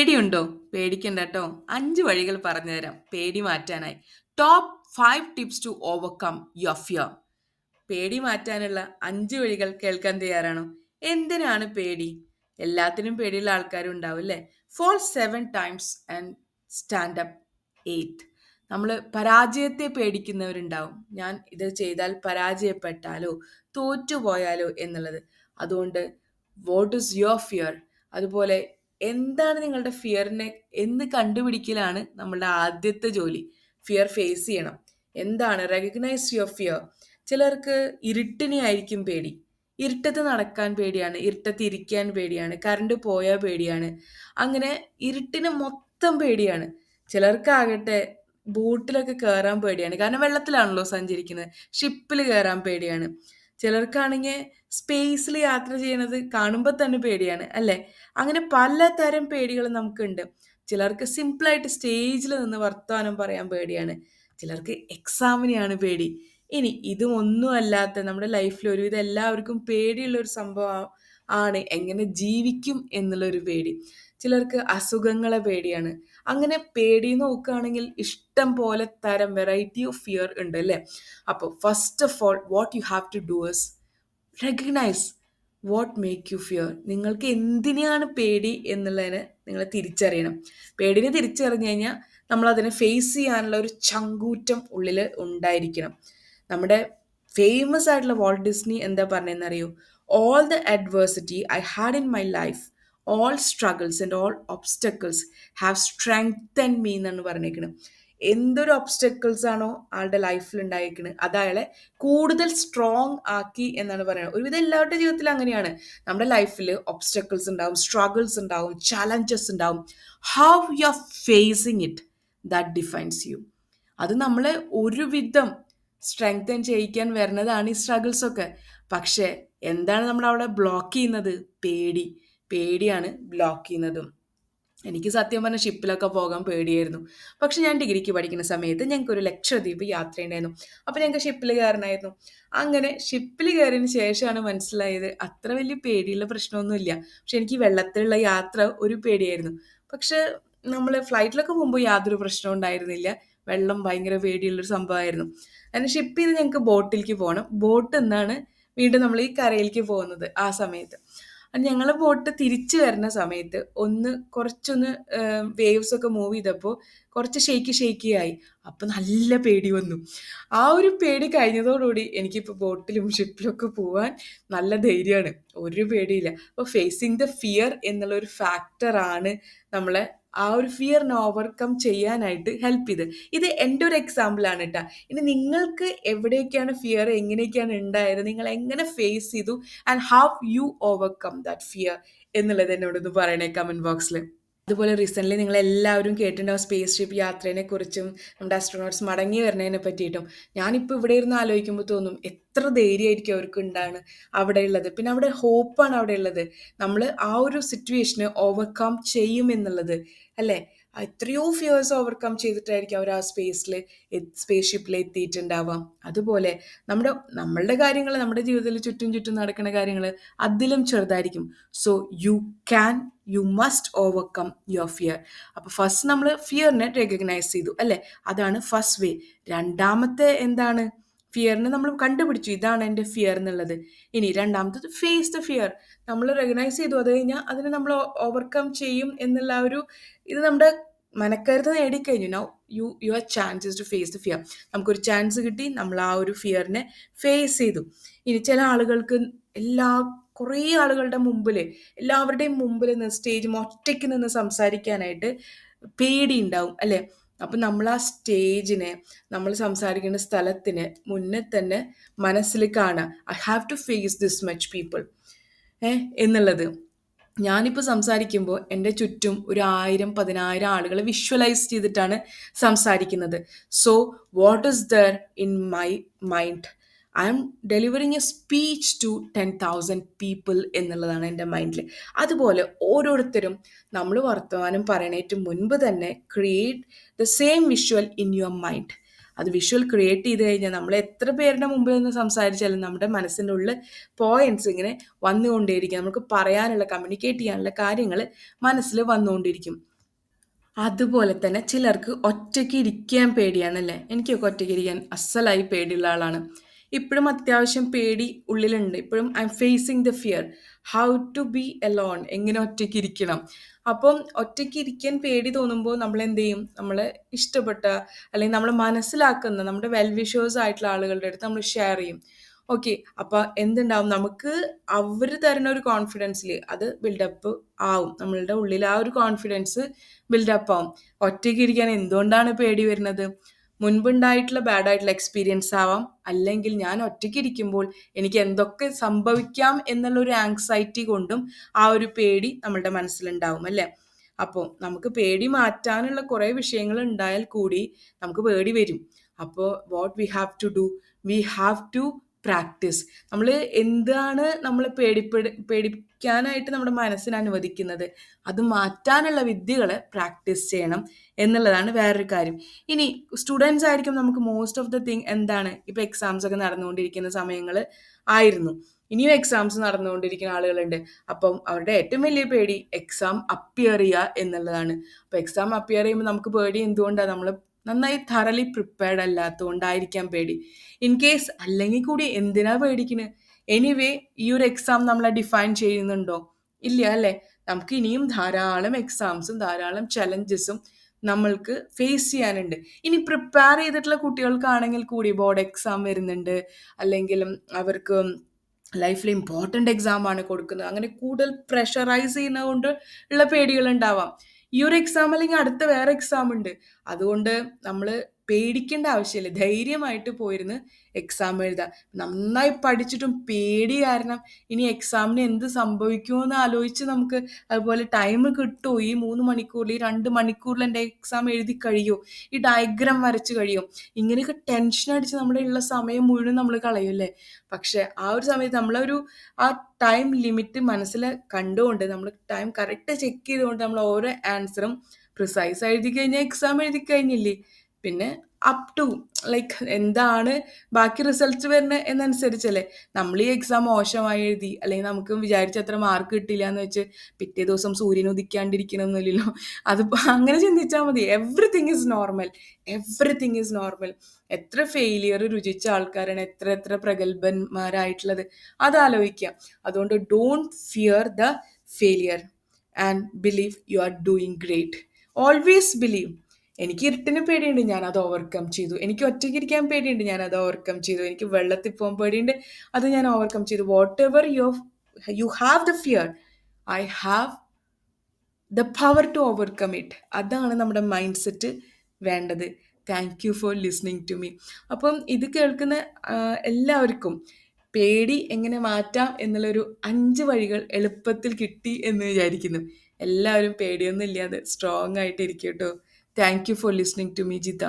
പേടിയുണ്ടോ? പേടിക്കണ്ട കേട്ടോ അഞ്ച് വഴികൾ പറഞ്ഞുതരാം പേടി മാറ്റാനായി. Top five tips to overcome your fear പേടി മാറ്റാനുള്ള അഞ്ച് വഴികൾ കേൾക്കാൻ തയ്യാറാണോ? എന്തിനാണ് പേടി? എല്ലാത്തിനും പേടിയുള്ള ആൾക്കാരും ഉണ്ടാവും അല്ലേ? Fall seven times and stand up eight നമ്മൾ പരാജയത്തെ പേടിക്കുന്നവരുണ്ടാവും. ഞാൻ ഇത് ചെയ്താൽ പരാജയപ്പെട്ടാലോ തോറ്റുപോയാലോ എന്നുള്ളത്. അതുകൊണ്ട് വാട്ട് ഇസ് യുവർ ഫിയർ അതുപോലെ എന്താണ് നിങ്ങളുടെ ഫിയറിനെ എന്ന് കണ്ടുപിടിക്കലാണ് നമ്മളുടെ ആദ്യത്തെ ജോലി. ഫിയർ ഫേസ് ചെയ്യണം. എന്താണ്? റെക്കഗ്നൈസ് യുവർ ഫിയർ ചിലർക്ക് ഇരുട്ടിനെ ആയിരിക്കും പേടി. ഇരുട്ടത്ത് നടക്കാൻ പേടിയാണ്. ഇരുട്ടത്ത് ഇരിക്കാൻ പേടിയാണ്. കറണ്ട് പോയാൽ പേടിയാണ്. അങ്ങനെ ഇരുട്ടിന് മൊത്തം പേടിയാണ്. ചിലർക്കാകട്ടെ ബോട്ടിലൊക്കെ കയറാൻ പേടിയാണ്. കാരണം വെള്ളത്തിലാണല്ലോ സഞ്ചരിക്കുന്നത്. ഷിപ്പിൽ കയറാൻ പേടിയാണ്. ചിലർക്കാണെങ്കിൽ സ്പേസിൽ യാത്ര ചെയ്യണത് കാണുമ്പോൾ തന്നെ പേടിയാണ് അല്ലേ? അങ്ങനെ പലതരം പേടികൾ നമുക്കുണ്ട്. ചിലർക്ക് സിമ്പിളായിട്ട് സ്റ്റേജിൽ നിന്ന് വർത്തമാനം പറയാൻ പേടിയാണ്. ചിലർക്ക് എക്സാമിനെയാണ് പേടി. ഇനി ഇതും ഒന്നും അല്ലാത്ത നമ്മുടെ ലൈഫിൽ ഒരുവിധം എല്ലാവർക്കും പേടിയുള്ള ഒരു സംഭവം ആണ് എങ്ങനെ ജീവിക്കും എന്നുള്ളൊരു പേടി. ചിലർക്ക് അസുഖങ്ങളെ പേടിയാണ്. അങ്ങനെ പേടി നോക്കുകയാണെങ്കിൽ ഇഷ്ടം പോലെ തരം വെറൈറ്റി ഓഫ് ഫിയർ ഉണ്ട് അല്ലേ? അപ്പോൾ first of all what you have to do is recognise what make you fear നിങ്ങൾക്ക് എന്തിനെയാണ് പേടി എന്നുള്ളതിന് നിങ്ങൾ തിരിച്ചറിയണം. പേടിനെ തിരിച്ചറിഞ്ഞു കഴിഞ്ഞാൽ നമ്മൾ അതിനെ ഫേസ് ചെയ്യാനുള്ള ഒരു ചങ്കൂറ്റം ഉള്ളിൽ ഉണ്ടായിരിക്കണം. നമ്മുടെ ഫേമസ് ആയിട്ടുള്ള വാൾട്ട് ഡിസ്നി എന്താ പറഞ്ഞതെന്നറിയോ all the adversity I had in my life all struggles and all obstacles have strengthen me എന്നാണ് പറഞ്ഞേക്കുന്നത് എന്തൊരു ഒബ്സ്റ്റക്കിൾസ് ആണോ ആളുടെ ലൈഫിൽ ഉണ്ടായിരിക്കുന്നത് അത് അയാളെ കൂടുതൽ സ്ട്രോങ് ആക്കി എന്നാണ് പറയുന്നത്. ഒരുവിധം എല്ലാവരുടെ ജീവിതത്തിൽ അങ്ങനെയാണ്. നമ്മുടെ ലൈഫിൽ ഒബ്സ്റ്റക്കിൾസ് ഉണ്ടാവും സ്ട്രഗിൾസ് ഉണ്ടാവും ചലഞ്ചസ് ഉണ്ടാവും. How you are facing it that defines you അത് നമ്മളെ ഒരുവിധം സ്ട്രെങ്തൻ ചെയ്യിക്കാൻ വരുന്നതാണ് ഈ സ്ട്രഗിൾസ് ഒക്കെ. പക്ഷേ എന്താണ് നമ്മൾ അവിടെ ബ്ലോക്ക് ചെയ്യുന്നത്? പേടി. പേടിയാണ് ബ്ലോക്ക് ചെയ്യുന്നതും. എനിക്ക് സത്യം പറഞ്ഞ ഷിപ്പിലൊക്കെ പോകാൻ പേടിയായിരുന്നു. പക്ഷെ ഞാൻ ഡിഗ്രിക്ക് പഠിക്കുന്ന സമയത്ത് ഞങ്ങൾക്ക് ഒരു ലക്ഷദ്വീപ് യാത്രയുണ്ടായിരുന്നു. അപ്പോൾ ഞങ്ങൾക്ക് ഷിപ്പിൽ കയറണമായിരുന്നു അങ്ങനെ ഷിപ്പിൽ കയറിയതിന് ശേഷമാണ് മനസ്സിലായത് അത്ര വലിയ പേടിയുള്ള പ്രശ്നമൊന്നുമില്ല. പക്ഷെ എനിക്ക് വെള്ളത്തിലുള്ള യാത്ര ഒരു പേടിയായിരുന്നു. പക്ഷെ നമ്മൾ ഫ്ലൈറ്റിലൊക്കെ പോകുമ്പോൾ യാതൊരു പ്രശ്നവും ഉണ്ടായിരുന്നില്ല. വെള്ളം ഭയങ്കര പേടിയുള്ളൊരു സംഭവമായിരുന്നു. അതിന് ഷിപ്പിൽ നിന്ന് ഞങ്ങൾക്ക് ബോട്ടിലേക്ക് പോകണം. ബോട്ട് എന്നാണ് വീണ്ടും നമ്മൾ ഈ കരയിലേക്ക് പോകുന്നത് ആ സമയത്ത്. ഞങ്ങൾ ബോട്ട് തിരിച്ചു വരുന്ന സമയത്ത് ഒന്ന് കുറച്ചൊന്ന് വേവ്സ് ഒക്കെ മൂവ് ചെയ്തപ്പോൾ കുറച്ച് ഷെയ്ക്ക് ഷെയ്ക്കി ആയി. അപ്പോൾ നല്ല പേടി വന്നു. ആ ഒരു പേടി കഴിഞ്ഞതോടുകൂടി എനിക്കിപ്പോൾ ബോട്ടിലും ഷിപ്പിലും ഒക്കെ പോകാൻ നല്ല ധൈര്യമാണ്. ഒരു പേടിയില്ല. അപ്പോൾ ഫേസിങ് ദ ഫിയർ എന്നുള്ള ഒരു ഫാക്ടറാണ് നമ്മളെ ആ ഒരു ഫിയറിനെ ഓവർകം ചെയ്യാനായിട്ട് ഹെൽപ്പ് ചെയ്ത്. ഇത് എന്റെ ഒരു എക്സാമ്പിൾ ആണ് കേട്ടോ ഇനി നിങ്ങൾക്ക് എവിടെയൊക്കെയാണ് ഫിയർ എങ്ങനെയൊക്കെയാണ് ഉണ്ടായത് നിങ്ങൾ എങ്ങനെ ഫേസ് ചെയ്തു and how you overcome that fear എന്നുള്ളത് എന്നോടൊന്ന് പറയണേ കമന്റ് ബോക്സിൽ അതുപോലെ റീസെന്റ്ലി നിങ്ങളെല്ലാവരും കേട്ടിട്ടുണ്ടാവും സ്പേസ് ഷിപ്പ് യാത്രേനെ കുറിച്ചും നമ്മുടെ ആസ്ട്രോണോട്ട്സ് മടങ്ങി വരുന്നതിനെ പറ്റിയിട്ടും. ഞാനിപ്പോൾ ഇവിടെ ഇരുന്ന് ആലോചിക്കുമ്പോൾ തോന്നും എത്ര ധൈര്യമായിരിക്കും അവർക്ക് ഉണ്ടാണ് അവിടെ ഉള്ളത്. പിന്നെ അവിടെ ഹോപ്പാണ് അവിടെ ഉള്ളത്. നമ്മൾ ആ ഒരു സിറ്റുവേഷന് ഓവർകം ചെയ്യും എന്നുള്ളത് അല്ലേ? എത്രയോ ഫിയേഴ്സ് ഓവർകം ചെയ്തിട്ടായിരിക്കും അവർ ആ സ്പേസിൽ സ്പേസ് ഷിപ്പിൽ എത്തിയിട്ടുണ്ടാവാം. അതുപോലെ നമ്മുടെ നമ്മളുടെ കാര്യങ്ങൾ നമ്മുടെ ജീവിതത്തിൽ ചുറ്റും ചുറ്റും നടക്കുന്ന കാര്യങ്ങൾ അതിലും ചെറുതായിരിക്കും. So you can you must overcome your fear അപ്പോൾ ഫസ്റ്റ് നമ്മൾ ഫിയറിനെ റെക്കഗ്നൈസ് ചെയ്തു അല്ലേ? അതാണ് ഫസ്റ്റ് വേ രണ്ടാമത്തെ എന്താണ്? ഫിയറിനെ നമ്മൾ കണ്ടുപിടിച്ചു. ഇതാണ് എന്റെ ഫിയർ എന്നുള്ളത്. ഇനി രണ്ടാമത്തത് ഫേസ് ദ ഫിയർ നമ്മൾ റെക്കഗ്നൈസ് ചെയ്തു. അത് കഴിഞ്ഞാൽ അതിനെ നമ്മൾ ഓവർകം ചെയ്യും എന്നുള്ള ഒരു ഇത് നമ്മുടെ മനക്കരുത്ത് നേടിക്കഴിഞ്ഞു. Now you your chances to face the fear നമുക്കൊരു ചാൻസ് കിട്ടി. നമ്മൾ ആ ഒരു ഫിയറിനെ ഫേസ് ചെയ്തു. ഇനി ചില ആളുകൾക്ക് എല്ലാ കുറേ ആളുകളുടെ മുമ്പിൽ എല്ലാവരുടെയും മുമ്പിൽ നിന്ന് സ്റ്റേജ് ഒറ്റയ്ക്ക് നിന്ന് സംസാരിക്കാനായിട്ട് പേടി ഉണ്ടാവും അല്ലേ? അപ്പം നമ്മൾ ആ സ്റ്റേജിനെ നമ്മൾ സംസാരിക്കുന്ന സ്ഥലത്തിന് മുന്നേ തന്നെ മനസ്സിൽ കാണുക. I have to face this much people uh എന്നുള്ളത്. ഞാനിപ്പോൾ സംസാരിക്കുമ്പോൾ എന്റെ ചുറ്റും ഒരു ആയിരം പതിനായിരം ആളുകളെ വിഷ്വലൈസ് ചെയ്തിട്ടാണ് സംസാരിക്കുന്നത്. So what is there in my mind I am delivering a speech to ten thousand people എന്നുള്ളതാണ് എന്റെ മൈൻഡിൽ. അതുപോലെ ഓരോരുത്തരും നമ്മൾ വർത്തമാനം പറയണേറ്റ് മുൻപ് തന്നെ create the same visual in your mind. അത് വിഷ്വൽ ക്രിയേറ്റ് ചെയ്ത് കഴിഞ്ഞാൽ നമ്മൾ എത്ര പേരുടെ മുമ്പിൽ നിന്ന് സംസാരിച്ചാലും നമ്മുടെ മനസ്സിന്റെ ഉള്ളിൽ പോയിന്റ്സ് ഇങ്ങനെ വന്നുകൊണ്ടേയിരിക്കും. നമുക്ക് പറയാനുള്ള കമ്മ്യൂണിക്കേറ്റ് ചെയ്യാനുള്ള കാര്യങ്ങൾ മനസ്സിൽ വന്നുകൊണ്ടിരിക്കും. അതുപോലെ തന്നെ ചിലർക്ക് ഒറ്റയ്ക്ക് ഇരിക്കാൻ പേടിയാണല്ലേ? എനിക്കൊക്കെ ഒറ്റയ്ക്ക് ഇരിക്കാൻ അസലായി പേടിയുള്ള ആളാണ്. ഇപ്പോഴും അത്യാവശ്യം പേടി ഉള്ളിലുണ്ട്. ഇപ്പോഴും I am facing the fear how to be alone എങ്ങനെ ഒറ്റയ്ക്ക് ഇരിക്കണം? അപ്പം ഒറ്റയ്ക്ക് ഇരിക്കാൻ പേടി തോന്നുമ്പോൾ നമ്മൾ എന്ത് ചെയ്യും നമ്മൾ ഇഷ്ടപ്പെട്ട അല്ലെങ്കിൽ നമ്മൾ മനസ്സിലാക്കുന്ന നമ്മുടെ വെൽവിഷേഴ്സ് ആയിട്ടുള്ള ആളുകളുടെ അടുത്ത് നമ്മൾ ഷെയർ ചെയ്യും. ഓക്കെ അപ്പോൾ എന്തുണ്ടാവും? നമുക്ക് അവർ തരുന്ന ഒരു കോൺഫിഡൻസിൽ അത് ബിൽഡപ്പ് ആവും. നമ്മളുടെ ഉള്ളിൽ ആ ഒരു കോൺഫിഡൻസ് ബിൽഡപ്പ് ആവും. ഒറ്റയ്ക്ക് ഇരിക്കാൻ എന്തുകൊണ്ടാണ് പേടി വരുന്നത്? മുൻപുണ്ടായിട്ടുള്ള ബാഡ് ആയിട്ടുള്ള എക്സ്പീരിയൻസ് ആവാം. അല്ലെങ്കിൽ ഞാൻ ഒറ്റയ്ക്ക് ഇരിക്കുമ്പോൾ എനിക്ക് എന്തൊക്കെ സംഭവിക്കാം എന്നുള്ള ഒരു ആങ്സൈറ്റി കൊണ്ടും ആ ഒരു പേടി നമ്മളുടെ മനസ്സിലുണ്ടാവും അല്ലേ? അപ്പോൾ നമുക്ക് പേടി മാറ്റാനുള്ള കുറേ വിഷയങ്ങൾ ഉണ്ടായാൽ കൂടി നമുക്ക് പേടി വരും. അപ്പോൾ what we have to do we have to practise. നമ്മൾ എന്താണ് നമ്മൾ പേടിപ്പെട് പേടിക്കാനായിട്ട് നമ്മുടെ മനസ്സിന് അനുവദിക്കുന്നത്? അത് മാറ്റാനുള്ള വിദ്യകൾ പ്രാക്ടീസ് ചെയ്യണം എന്നുള്ളതാണ് വേറൊരു കാര്യം. ഇനി സ്റ്റുഡൻസ് ആയിരിക്കും നമുക്ക് മോസ്റ്റ് ഓഫ് ദ തിങ് എന്താണ്? ഇപ്പോൾ എക്സാംസ് ഒക്കെ നടന്നുകൊണ്ടിരിക്കുന്ന സമയങ്ങൾ ആയിരുന്നു. ഇനിയും എക്സാംസ് നടന്നുകൊണ്ടിരിക്കുന്ന ആളുകളുണ്ട്. അപ്പം അവരുടെ ഏറ്റവും വലിയ പേടി എക്സാം അപ്പിയർ ചെയ്യുക എന്നുള്ളതാണ്. അപ്പോൾ എക്സാം അപ്പിയർ ചെയ്യുമ്പോൾ നമുക്ക് പേടി എന്തുകൊണ്ടാണ് നമ്മൾ നന്നായി തറലി പ്രിപ്പയർഡ് അല്ലാത്തതുകൊണ്ടായിരിക്കാം പേടി. ഇൻ കേസ് അല്ലെങ്കിൽ കൂടി എന്തിനാ പേടിക്കുന്നത് എനിവേ ഈ ഒരു എക്സാം നമ്മളെ ഡിഫൈൻ ചെയ്യുന്നുണ്ടോ? ഇല്ല അല്ലേ? നമുക്ക് ഇനിയും ധാരാളം എക്സാംസും ധാരാളം ചലഞ്ചസും നമ്മൾക്ക് ഫേസ് ചെയ്യാനുണ്ട്. ഇനി പ്രിപ്പയർ ചെയ്തിട്ടുള്ള കുട്ടികൾക്കാണെങ്കിൽ കൂടി ബോർഡ് എക്സാം വരുന്നുണ്ട്. അല്ലെങ്കിൽ അവർക്ക് ലൈഫിൽ ഇമ്പോർട്ടന്റ് എക്സാം ആണ് കൊടുക്കുന്നത്. അങ്ങനെ കൂടുതൽ പ്രഷറൈസ് ചെയ്യുന്നത് കൊണ്ട് ഉള്ള പേടികൾ ഉണ്ടാവാം. ഈ ഒരു എക്സാം അല്ലെങ്കിൽ അടുത്ത വേറെ എക്സാം ഉണ്ട്. അതുകൊണ്ട് നമ്മൾ പേടിക്കേണ്ട ആവശ്യമില്ല. ധൈര്യമായിട്ട് പോയിരുന്ന് എക്സാം എഴുതാം. നന്നായി പഠിച്ചിട്ടും പേടി കാരണം ഇനി എക്സാമിന് എന്ത് സംഭവിക്കുമോ എന്ന് ആലോചിച്ച് നമുക്ക് അതുപോലെ ടൈം കിട്ടുമോ ഈ മൂന്ന് മണിക്കൂറിൽ ഈ രണ്ട് മണിക്കൂറിൽ എന്റെ എക്സാം എഴുതി കഴിയുമോ ഈ ഡയഗ്രാം വരച്ച് കഴിയും? ഇങ്ങനെയൊക്കെ ടെൻഷൻ അടിച്ച് നമ്മുടെ ഉള്ള സമയം മുഴുവൻ നമ്മൾ കളയുമല്ലേ പക്ഷെ ആ ഒരു സമയത്ത് നമ്മളൊരു ആ ടൈം ലിമിറ്റ് മനസ്സിൽ കണ്ടുകൊണ്ട് നമ്മൾ ടൈം കറക്റ്റ് ചെക്ക് ചെയ്തുകൊണ്ട് നമ്മൾ ഓരോ ആൻസറും പ്രിസൈസ് എഴുതി കഴിഞ്ഞാൽ എക്സാം എഴുതി കഴിഞ്ഞില്ലേ? പിന്നെ അപ് ടു ലൈക്ക് എന്താണ് ബാക്കി റിസൾട്ട്സ് വരുന്നത് എന്നനുസരിച്ചല്ലേ? നമ്മൾ ഈ എക്സാം മോശമായി എഴുതി അല്ലെങ്കിൽ നമുക്ക് വിചാരിച്ച അത്ര മാർക്ക് കിട്ടില്ല എന്ന് വെച്ച് പിറ്റേ ദിവസം സൂര്യൻ ഉദിക്കാണ്ടിരിക്കണമെന്നില്ലല്ലോ അത് അങ്ങനെ ചിന്തിച്ചാൽ മതി. Everything is normal everything is normal എത്ര ഫെയിലിയർ രുചിച്ച ആൾക്കാരാണ് എത്ര എത്ര പ്രഗത്ഭന്മാരായിട്ടുള്ളത്. അത് ആലോചിക്കുക അതുകൊണ്ട് don't fear the failure and believe you are doing great always believe എനിക്ക് ഇരുട്ടിന് പേടിയുണ്ട് ഞാൻ അത് ഓവർകം ചെയ്തു. എനിക്ക് ഒറ്റയ്ക്ക് ഇരിക്കാൻ പേടിയുണ്ട് ഞാൻ അത് ഓവർകം ചെയ്തു. എനിക്ക് വെള്ളത്തിൽ പോകാൻ പേടിയുണ്ട് അത് ഞാൻ ഓവർകം ചെയ്തു. Whatever you you have the fear I have the power to overcome it അതാണ് നമ്മുടെ മൈൻഡ് സെറ്റ് വേണ്ടത്. Thank you for listening to me അപ്പം ഇത് കേൾക്കുന്ന എല്ലാവർക്കും പേടി എങ്ങനെ മാറ്റാം എന്നുള്ളൊരു അഞ്ച് വഴികൾ എളുപ്പത്തിൽ കിട്ടി എന്ന് വിചാരിക്കുന്നു. എല്ലാവരും പേടിയൊന്നും ഇല്ലാതെ സ്ട്രോങ് ആയിട്ട് ഇരിക്കും കേട്ടോ. Thank you for listening to me Jitha